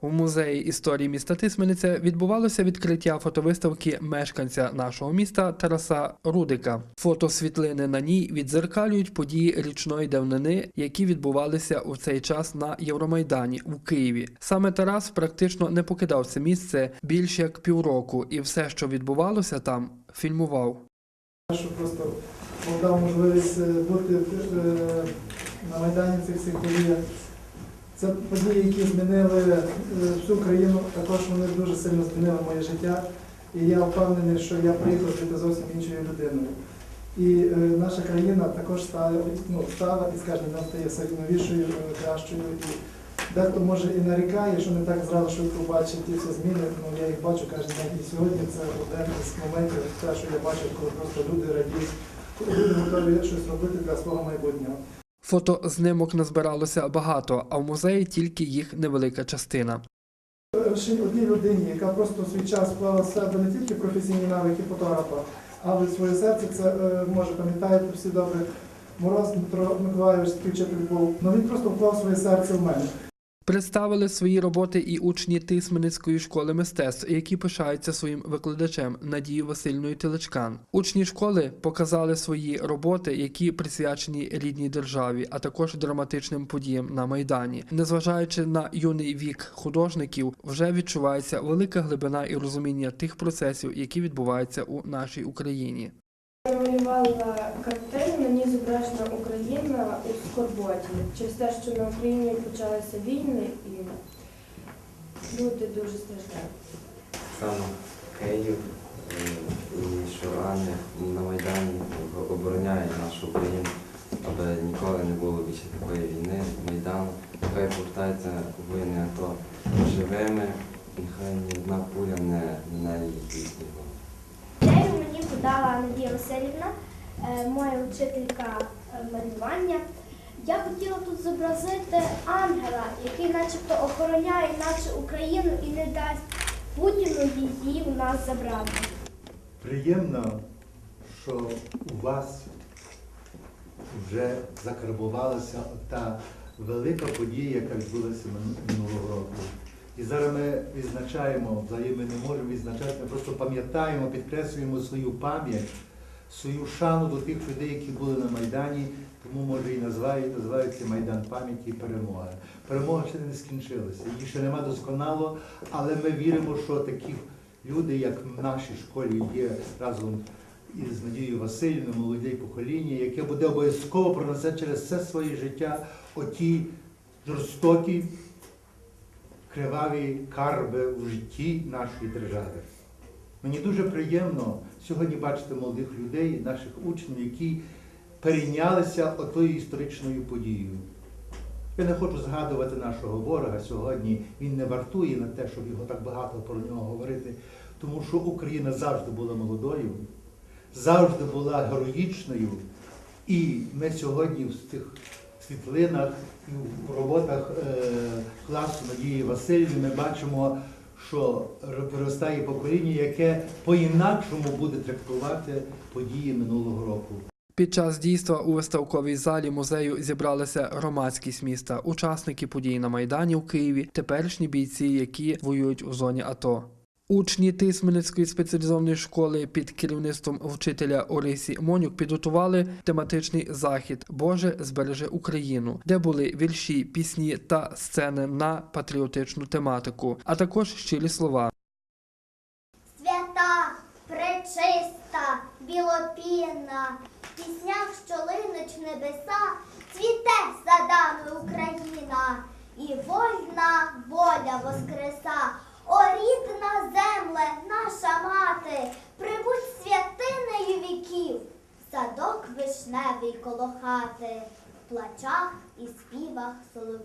У музеї історії міста Тисмениця відбувалося відкриття фотовиставки мешканця нашого міста Тараса Рудика. Фотосвітлини на ній відзеркалюють події річної давнини, які відбувалися у цей час на Євромайдані у Києві. Саме Тарас практично не покидав це місце більш як півроку, і все, що відбувалося там, фільмував. що просто дав можливість е, бути е, на Майдані цих всіх подіях. Це події, які змінили е, всю країну, також вони дуже сильно змінили моє життя. І я впевнений, що я приїхав жити зовсім іншою людиною. І е, наша країна також стала, ну, стала і з кожним стає все новішою, е, кращою. І дехто може і нарікає, що не так зразу швидко бачить ті всі зміни. Ну я їх бачу кожен день. І сьогодні це один із моментів, те, що я бачив, коли просто люди радіють, коли люди готові щось робити для свого майбутнього. Фотознимок назбиралося багато, а в музеї тільки їх невелика частина. Одній людині, яка просто свій час вклала з себе не тільки професійні навики фотографа, але своє серце, це е, може пам'ятаєте всі добре. Мороз Дмитро Миколаївич, такий був. Ну він просто вклав своє серце в мене. Представили свої роботи і учні Тисменницької школи мистецтв, які пишаються своїм викладачем Надією Васильною Телечкан. Учні школи показали свої роботи, які присвячені рідній державі, а також драматичним подіям на майдані. Незважаючи на юний вік художників, вже відчувається велика глибина і розуміння тих процесів, які відбуваються у нашій Україні. Я малювала картину, на ній зображена Україна скорботі. Через те, що на Україні почалися війни і люди дуже страждають. Саме Київ і що на Майдані обороняють нашу Україну, аби ніколи не було більше такої війни, Майдану. Хай повертаються воїни АТО живими, нехай ні одна пуля не минає їх його. Ідею мені подала Надія Васильівна, е, моя вчителька е, малювання. Я хотіла тут зобразити ангела, який начебто охороняє нашу Україну і не дасть Путіну її у нас забрати. Приємно, що у вас вже закарбувалася та велика подія, яка відбулася минулого року. І зараз ми відзначаємо, взагалі ми не можемо відзначати, ми просто пам'ятаємо, підкреслюємо свою пам'ять, свою шану до тих людей, які були на Майдані, тому може і називають, називається Майдан пам'яті і перемоги. Перемога ще не скінчилася, її ще нема досконало, але ми віримо, що такі люди, як в нашій школі, є разом із Надією Васильівною, молоде покоління, яке буде обов'язково пронесе через все своє життя оті жорстокі, криваві карби в житті нашої держави. Мені дуже приємно сьогодні бачити молодих людей, наших учнів, які перейнялися отою історичною подією. Я не хочу згадувати нашого ворога сьогодні. Він не вартує на те, щоб його так багато про нього говорити, тому що Україна завжди була молодою, завжди була героїчною. І ми сьогодні в цих світлинах і в роботах е, класу Надії Васильівни ми бачимо, що виростає покоління, яке по-інакшому буде трактувати події минулого року. Під час дійства у виставковій залі музею зібралися громадськість міста, учасники подій на Майдані у Києві, теперішні бійці, які воюють у зоні АТО. Учні Тисменницької спеціалізованої школи під керівництвом вчителя Орисі Монюк підготували тематичний захід Боже збереже Україну, де були вірші, пісні та сцени на патріотичну тематику, а також щирі слова. Свята, пречиста, білопінна, в піснях, що в небеса, цвіте садами Україна, і вольна воля вишневий коло хати, в плачах і співах солов'їв.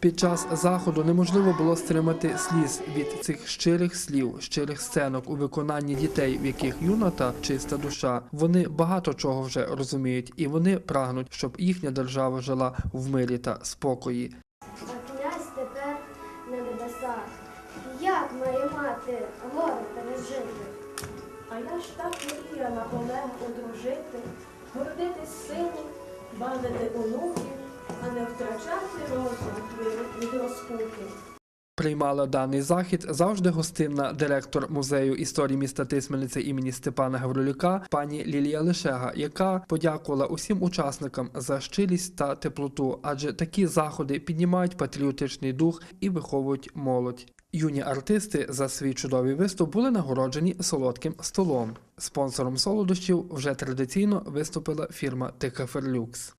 Під час заходу неможливо було стримати сліз від цих щирих слів, щирих сценок у виконанні дітей, в яких юнота чиста душа. Вони багато чого вже розуміють, і вони прагнуть, щоб їхня держава жила в мирі та спокої. А князь тепер на небесах. Як має мати горе пережити? А я ж так мріяла Олег одружити, гордитись сином, бавити онуків, а не втрачати розум від розпуки. Приймала даний захід завжди гостинна директор музею історії міста Тисмениці імені Степана Гаврилюка пані Лілія Лишега, яка подякувала усім учасникам за щирість та теплоту, адже такі заходи піднімають патріотичний дух і виховують молодь. Юні артисти за свій чудовий виступ були нагороджені солодким столом. Спонсором солодощів вже традиційно виступила фірма Тикаферлюкс.